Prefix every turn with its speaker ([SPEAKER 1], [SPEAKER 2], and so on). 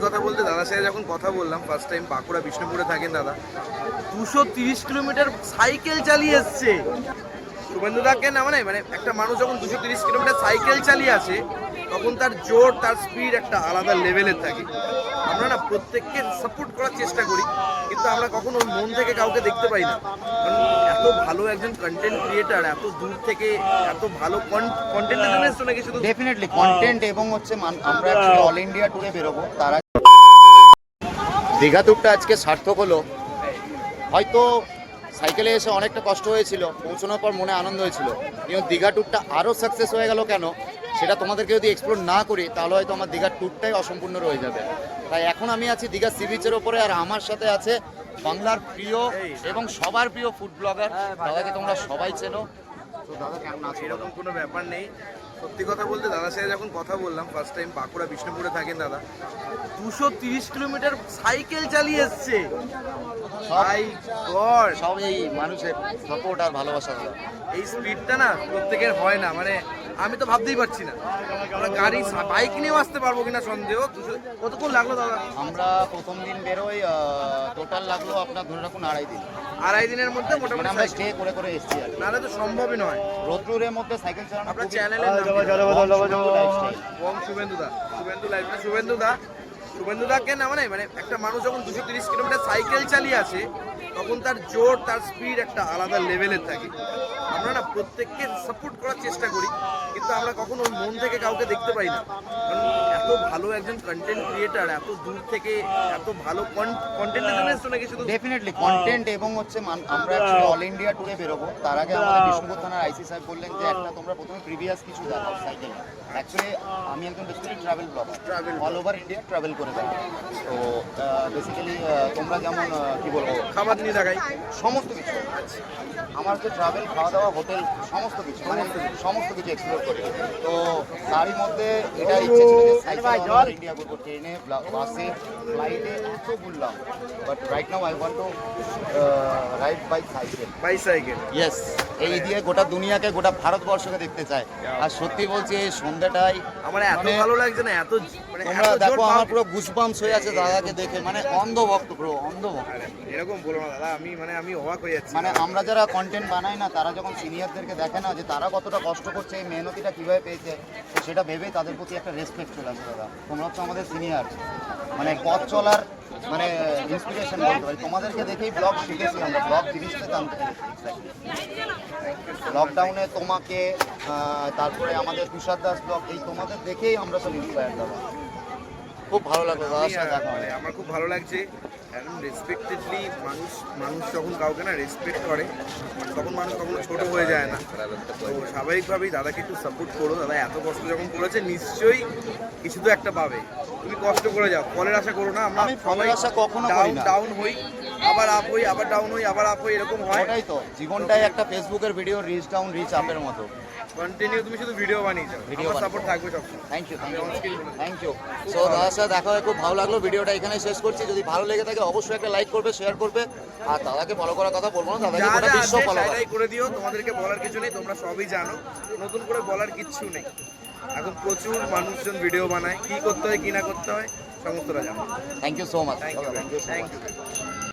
[SPEAKER 1] কথা বলতে দাদার সাথে যখন কথা বললাম ফার্স্ট টাইম বাঁকুড়া বিষ্ণুপুরে থাকেন দাদা। দুশো তিরিশ কিলোমিটার সাইকেল চালিয়ে এসছে। শুভেন্দু দাকে না মানে মানে একটা মানুষ যখন দুশো তিরিশ কিলোমিটার সাইকেল চালিয়ে আসে তখন তার জোর তার স্পিড একটা আলাদা লেভেলের থাকে। আমরা না প্রত্যেককে সাপোর্ট করার চেষ্টা করি কিন্তু আমরা কখনো ওর মন থেকে কাউকে দেখতে পাই না। কারণ এত ভালো একজন কন্টেন্ট ক্রিয়েটার এত দূর থেকে এত ভালো কন্টেন্টের জন্য এসছো নাকি শুধু
[SPEAKER 2] ডেফিনেটলি কন্টেন্ট এবং হচ্ছে মান- আমরা অল ইন্ডিয়া ট্যুরে বেরোবো তারা দীঘা ট্যুরটা আজকে সার্থক হলো। হয়তো সাইকেলে এসে অনেকটা কষ্ট হয়েছিল পৌঁছানোর পর মনে আনন্দ হয়েছিল। কিন্তু দীঘা ট্যুরটা আরও সাকসেস হয়ে গেল কেন? সেটা তোমাদেরকে যদি এক্সপ্লোর না করি তাহলে হয়তো আমার দীঘার ট্যুরটাই অসম্পূর্ণ রয়ে যাবে। তাই এখন আমি আছি দীঘা সি বিচের ওপরে আর আমার সাথে আছে বাংলার প্রিয় এবং সবার প্রিয় ফুড ব্লগার দাদাকে তোমরা সবাই চেনো। তো দাদা কেমন আছো
[SPEAKER 1] এরকম কোনো ব্যাপার নেই। সত্যি কথা বলতে দাদার সাথে যখন কথা বললাম ফার্স্ট টাইম বাঁকুড়া বিষ্ণুপুরে থাকেন দাদা দুশো তিরিশ কিলোমিটার সাইকেল চালিয়ে এসছে। ভাই গড
[SPEAKER 2] সব এই মানুষের সাপোর্ট আর ভালোবাসা।
[SPEAKER 1] এই স্পিডটা না প্রত্যেকের হয় না মানে আমি তো ভাবতেই পারছি না। আমরা গাড়ি বাইক নিয়েও আসতে পারব কিনা সন্দেহ। কতক্ষণ লাগল দাদা?
[SPEAKER 2] আমরা প্রথম দিন বেরোই টোটাল লাগল আপনার ধরে রাখুন আড়াই দিন।
[SPEAKER 1] আড়াই দিনের মধ্যে মোটামুটি
[SPEAKER 2] আমরা স্টে করে করে এসেছি আর।
[SPEAKER 1] নাহলে তো সম্ভবই নয়।
[SPEAKER 2] রোদ্রুরের মধ্যে সাইকেল চালানো
[SPEAKER 1] আপনার
[SPEAKER 2] lifestyle।
[SPEAKER 1] ওম শুভেন্দু দা শুভেন্দু লাইফ শুভেন্দু দা শুভেন্দু দাকে না মানে মানে একটা মানুষ যখন দুশো তিরিশ কিলোমিটার সাইকেল চালিয়ে আছে তখন তার জোর তার স্পিড একটা আলাদা লেভেলের থাকে। আমরা না প্রত্যেককে সাপোর্ট করার চেষ্টা করি। আমরা কখনো মন থেকে কাউকে দেখতে পাই না। ভালো একজন কন্টেন্ট ক্রিয়েটার এত দূর থেকে এত ভালো কন্টেন্টের জন্য এসছো নাকি শুধু?
[SPEAKER 2] ডেফিনেটলি কন্টেন্ট এবং হচ্ছে আমরা অল ইন্ডিয়া ট্যুরে বেরোবো। তার আগে আমাদের বিষ্ণুপুর থানার আইসি সাহেব বললেন যে একটা তোমরা প্রথমে প্রিভিয়াস কিছু দেখাও সাইকেল অ্যাকচুয়ালি আমি একজন basically travel blogger
[SPEAKER 1] Travel
[SPEAKER 2] all over India travel করে থাকি তো বেসিক্যালি তোমরা যেমন কি বলব?
[SPEAKER 1] খাবার নিয়ে দেখাই।
[SPEAKER 2] সমস্ত কিছু। আমার হচ্ছে ট্রাভেল খাওয়া দাওয়া হোটেল সমস্ত কিছু মানে সমস্ত কিছু। এক্সপ্লোর করি। তো তারই মধ্যে এটা ইচ্ছে ছিল যে সাইকেল ইন্ডিয়া ট্রেনে বাসে ফ্লাইটে এত ঘুরলাম but right now I want to ride by cycle
[SPEAKER 1] bicycle
[SPEAKER 2] yes এই দিয়ে গোটা দুনিয়াকে গোটা ভারতবর্ষকে দেখতে চায়। আর সত্যি বলছি এই সন্ধ্যাটাই
[SPEAKER 1] আমার এত
[SPEAKER 2] মানে-
[SPEAKER 1] ভালো লাগছে না এত মানে
[SPEAKER 2] তোমরা দেখো আমার পুরো গুসবাম্স হয়ে আছে দাদাকে দেখে মানে অন্ধ ভক্ত পুরো
[SPEAKER 1] অন্ধভক্ত। এরকম বলো না দাদা আমি মানে আমি অবাক হয়ে যাচ্ছি।
[SPEAKER 2] মানে আমরা যারা কন্টেন্ট বানাই না তারা যখন সিনিয়রদেরকে দেখে না যে তারা কতটা কষ্ট করছে এই মেহনতিটা কীভাবে পেয়েছে সেটা ভেবে তাদের প্রতি একটা রেসপেক্ট চলে আসে। দাদা তোমরা হচ্ছে আমাদের সিনিয়র মানে পথ চলার মানে ইন্সপিরেশন বলতে পারি। তোমাদেরকে দেখেই ব্লগ শিখেছি আমরা ব্লগ জিনিসটা জানতে লকডাউনে তোমাকে তারপরে আমাদের তুষার দাস ব্লগ এই তোমাদের দেখেই আমরা সব ইন্সপায়ার দাদা খুব ভালো লাগল দাদার সাথে দেখা
[SPEAKER 1] মানে আমার খুব ভালো লাগছে। একদম রেসপেক্টেডলি মানুষ মানুষ যখন কাউকে না রেসপেক্ট করে তখন মানুষ কখনো ছোট হয়ে যায় না। তো স্বাভাবিকভাবেই দাদাকে একটু সাপোর্ট করো। দাদা এত কষ্ট যখন করেছে নিশ্চয়ই কিছু তো একটা পাবে। তুমি কষ্ট করে যাও। ফলের আশা করো না আমরা
[SPEAKER 2] সবাই আশা কখনো
[SPEAKER 1] ডাউন ডাউন হই। আবার আপ হই আবার ডাউন হই আবার আপ হই এরকম হয়।
[SPEAKER 2] ওটাই তো জীবনটাই একটা ফেসবুকের ভিডিও রিচ ডাউন রিচ আপের মতো।
[SPEAKER 1] কন্টিনিউ তুমি শুধু ভিডিও বানিয়ে যাও আমার সাপোর্ট থাকবে সব
[SPEAKER 2] thank you thank you so দাদার সাথে দেখা হয়ে খুব ভালো লাগল। ভিডিওটা এখানে শেষ করছি। যদি ভালো লেগে থাকে অবশ্যই একটা লাইক করবে শেয়ার করবে। আর দাদাকে ফলো করার কথা বলব না। দাদাকে গোটা বিশ্ব ফলো করে।
[SPEAKER 1] দিও। তোমাদেরকে বলার কিছু নেই তোমরা সবই জানো। নতুন করে বলার কিচ্ছু নেই। এখন প্রচুর মানুষজন ভিডিও বানায়। কি করতে হয় কি না করতে হয় সমস্তটা জানো।
[SPEAKER 2] Thank you so much thank you
[SPEAKER 1] thank you